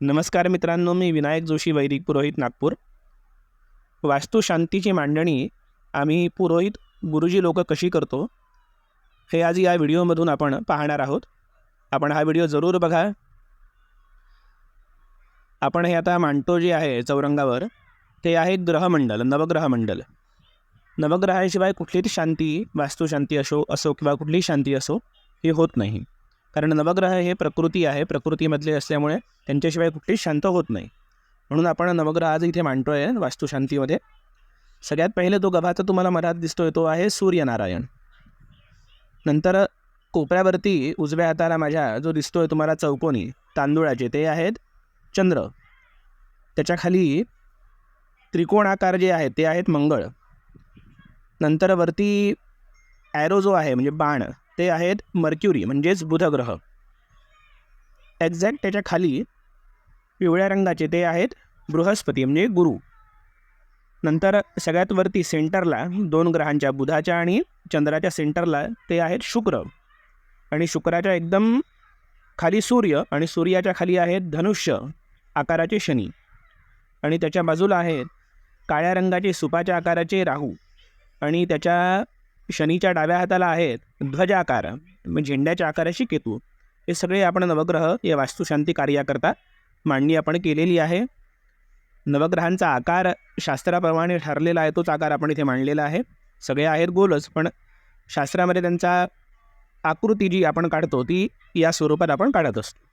नमस्कार मित्रांनो मी विनायक जोशी वैदिक पुरोहित नागपूर. वास्तुशांतीची मांडणी आम्ही पुरोहित गुरुजी लोक कशी करतो हे आज या व्हिडिओमधून आपण पाहणार आहोत. आपण हा व्हिडिओ जरूर बघा. आपण हे आता मांडतो जे आहे चौरंगावर ते आहे ग्रहमंडल नवग्रहमंडल. नवग्रहाशिवाय कुठलीच शांती वास्तुशांती असो असो किंवा कुठलीही शांती असो ही होत नाही. कारण नवग्रह हे प्रकृती आहे. प्रकृतीमधले असल्यामुळे त्यांच्याशिवाय कुठलीच शांत होत नाही. म्हणून आपण नवग्रह आज इथे मांडतो आहे वास्तुशांतीमध्ये. सगळ्यात पहिले तो गव्हाचा तुम्हाला मरात दिसतोय तो आहे सूर्यनारायण. नंतर कोपऱ्यावरती उजव्या हाताला माझ्या जो दिसतोय तुम्हाला चौकोनी तांदूळाचे ते आहेत चंद्र. त्याच्याखाली त्रिकोणाकार जे आहेत ते आहेत मंगळ. नंतर वरती ॲरो जो आहे म्हणजे बाण. ते आहेत मर्क्युरी म्हणजेच बुधग्रह. एक्झॅक्ट त्याच्याखाली पिवळ्या रंगाचे ते आहेत बृहस्पती म्हणजे गुरु. नंतर सगळ्यात वरती सेंटरला दोन ग्रहांच्या बुधाच्या आणि चंद्राच्या सेंटरला ते आहेत शुक्र. आणि शुक्राच्या एकदम खाली सूर्य आणि सूर्याच्या खाली आहेत धनुष्य आकाराचे शनी. आणि त्याच्या बाजूला आहेत काळ्या रंगाचे सुपाच्या आकाराचे राहू. आणि त्याच्या शनीच्या डाव्या हाताला आहेत ध्वजाकार म्हणजे झेंड्याच्या आकाराशी केतू. हे सगळे आपण नवग्रह या वास्तुशांती कार्याकरता मांडणी आपण केलेली आहे. नवग्रहांचा आकार शास्त्राप्रमाणे ठरलेला आहे तोच आकार आपण इथे मांडलेला आहे. सगळे आहेत गोलच पण शास्त्रामध्ये त्यांचा आकृती जी आपण काढतो ती या स्वरूपात आपण काढत असतो.